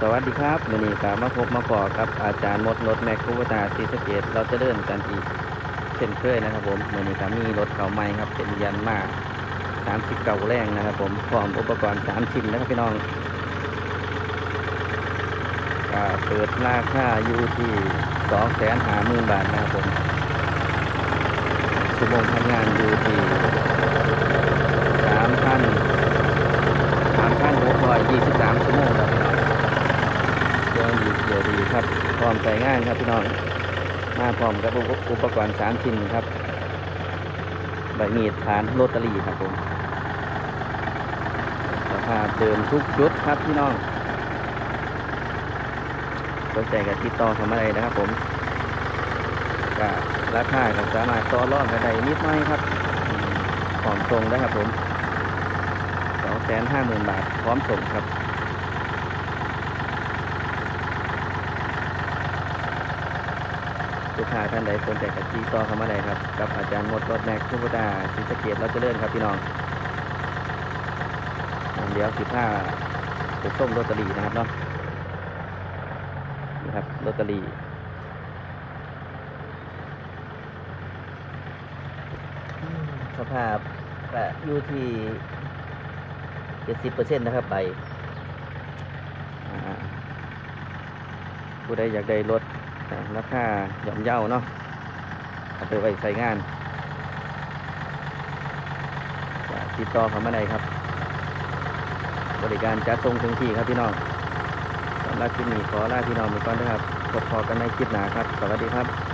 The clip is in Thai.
สวัสดีครับวันนี้ก็มาพบมาพอกับอาจารย์มดรถแม็กคูปตาซีสะเกตเราจะเดินกันอีกเช่นเคยนะครับผมวันนี้ก็มีรถเขาใหม่ครับเป็นยันมาสามสิบเก่าแรงนะครับผมพร้อมอุปกรณ์สามชิ้นนะครับพี่น้องก็เปิดราคาอยู่ที่สองแสนหาหมื่นบาทนะครับผมชั่วโมงทำงานอยู่ที่สามพันสามพันหกร้อยยี่สิบสามชั่วโมงครับพี่น้องเครื่อง ดีครับพร้อมใช้งานครับพี่น้องมาพร้อมกับอุปอุปกรณ์สามชิ้นครับใบมีดฐานโรตารี่ครับผมสภาพเดิมทุกจุดครับพี่น้องสนใจกับติดต่อเข้ามาเลยนะครับผมก็ราคาก็สามารถต่อรองกันได้นิดหน่อยครับพร้อมตรงได้ครับผมสองแสนห้าหมื่นบาทพร้อมส่งครับ ลูกค้าท่านใดสนใจกับที่ต่อเข้ามาได้ครับ กับอาจารย์มดรถแม็กทุกดาศรีสเกดเราจะเลื่อนครับพี่น้องเดี๋ยวสิบห้าไปส้มโรตารีนะครับเนาะนี่ครับโรตารีสภาพก็อยู่ที่เจ็ดสิบเปอร์เซ็นต์นะครับไปผู้ใดอยากได้รถ ราคาย่อมเยาเนาะเอาไปไว้ใส่งานติดต่อเขามาได้ครับ บริการจัดส่งถึงที่ครับพี่น้องสำหรับคลิปนี้ขอลาพี่น้องไปก่อนนะครับพบพอกันในคลิปหน้าครับ สวัสดีครับ